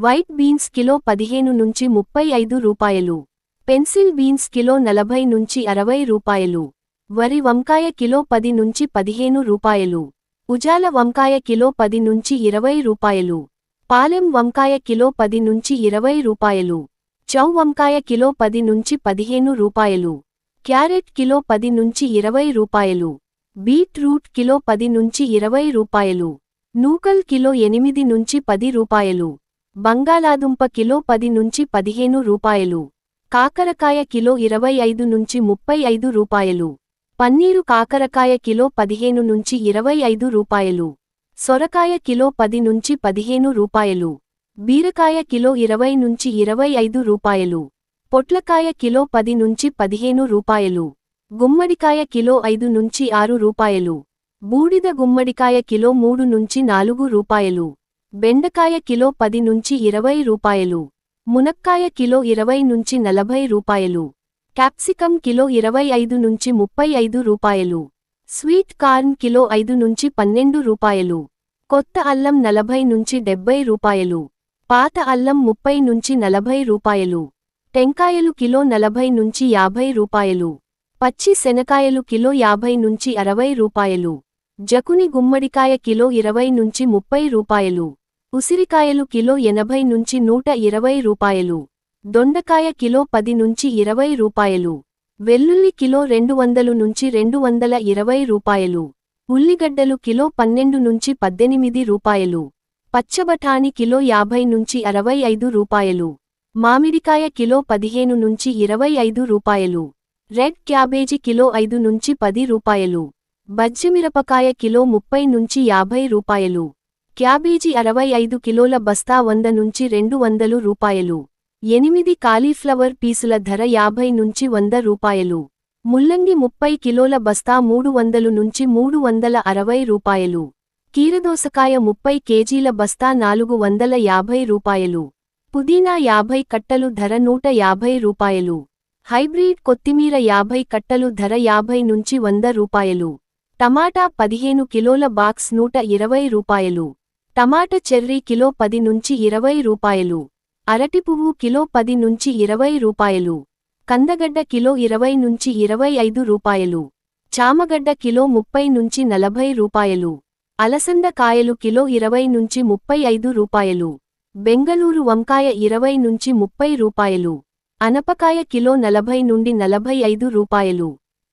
White beans kilo పదిహేను నుంచి ముప్పై ఐదు రూపాయలు. పెన్సిల్ బీన్స్ కిలో నలభై నుంచి అరవై రూపాయలు. వరి వంకాయ కిలో పది నుంచి పదిహేను రూపాయలు. ఉజాల వంకాయ కిలో పది నుంచి ఇరవై రూపాయలు. పాలెం వంకాయ కిలో పది నుంచి ఇరవై రూపాయలు. చౌ వంకాయ కిలో పది నుంచి పదిహేను రూపాయలు. క్యారెట్ కిలో పది నుంచి ఇరవై రూపాయలు. బీట్రూట్ కిలో పది నుంచి ఇరవై రూపాయలు. నూకల్ కిలో ఎనిమిది నుంచి పది రూపాయలు. బంగాళాదుంప కిలో పది నుంచి పదిహేను రూపాయలు. కాకరకాయ కిలో ఇరవై ఐదు నుంచి ముప్పై ఐదు రూపాయలు. పన్నీరు కాకరకాయ కిలో పదిహేను నుంచి ఇరవై ఐదు రూపాయలు. సొరకాయ కిలో పది నుంచి పదిహేను రూపాయలు. బీరకాయ కిలో ఇరవై నుంచి ఇరవై ఐదు రూపాయలు. పొట్లకాయ కిలో పది నుంచి పదిహేను రూపాయలు. గుమ్మడికాయ కిలో ఐదు నుంచి ఆరు రూపాయలు. బూడిద గుమ్మడికాయ కిలో మూడు నుంచి నాలుగు రూపాయలు. బెండకాయ కిలో పది నుంచి ఇరవై రూపాయలు. మునక్కాయ కిలో ఇరవై నుంచి నలభై రూపాయలు. క్యాప్సికం కిలో ఇరవై ఐదు నుంచి ముప్పై ఐదు రూపాయలు. స్వీట్ కార్న్ కిలో ఐదు నుంచి పన్నెండు రూపాయలు. కొత్త అల్లం నలభై నుంచి డెబ్బై రూపాయలు. పాత అల్లం ముప్పై నుంచి నలభై రూపాయలు. టెంకాయలు కిలో నలభై నుంచి యాభై రూపాయలు. పచ్చి శనకాయలు కిలో యాభై నుంచి అరవై రూపాయలు. జకుని గుమ్మడికాయ కిలో ఇరవై నుంచి ముప్పై రూపాయలు. ఉసిరికాయలు కిలో ఎనభై నుంచి నూట ఇరవై రూపాయలు. దొండకాయ కిలో పది నుంచి ఇరవై రూపాయలు. వెల్లుల్లి కిలో రెండు వందలు నుంచి రెండు వందల ఇరవై రూపాయలు. ఉల్లిగడ్డలు కిలో పన్నెండు నుంచి పద్దెనిమిది రూపాయలు. పచ్చబఠాని కిలో యాభై నుంచి అరవై ఐదు రూపాయలు. మామిడికాయ కిలో పదిహేను నుంచి ఇరవై ఐదు రూపాయలు. రెడ్ క్యాబేజీ కిలో ఐదు నుంచి పది రూపాయలు. బజ్జిమిరపకాయ కిలో ముప్పై నుంచి యాభై రూపాయలు. క్యాబేజీ అరవై ఐదు కిలోల బస్తా వంద నుంచి రెండు వందలు రూపాయలు. ఎనిమిది కాలీఫ్లవర్ పీసుల ధర యాభై నుంచి వంద రూపాయలు. ముల్లంగి ముప్పై కిలోల బస్తా మూడు వందలు నుంచి మూడు వందల అరవై రూపాయలు. కీరదోసకాయ ముప్పై కేజీల బస్తా నాలుగు వందల యాభై రూపాయలు. పుదీనా యాభై కట్టలు ధర నూట యాభై రూపాయలు. హైబ్రిడ్ కొత్తిమీర యాభై కట్టలు ధర యాభై నుంచి వంద రూపాయలు. టమాటా పదిహేను కిలోల బాక్స్ నూట ఇరవై రూపాయలు. టమాటా చెర్రీ కిలో పది నుంచి ఇరవై రూపాయలు. అరటి పువ్వు కిలో పది నుంచి ఇరవై రూపాయలు. కందగడ్డ కిలో ఇరవై నుంచి ఇరవై ఐదు రూపాయలు. చామగడ్డ కిలో ముప్పై నుంచి నలభై రూపాయలు. అలసంద కాయలు కిలో ఇరవై నుంచి ముప్పై ఐదు రూపాయలు. బెంగళూరు వంకాయ ఇరవై నుంచి ముప్పై రూపాయలు. అనపకాయ కిలో నలభై నుండి నలభై ఐదు రూపాయలు.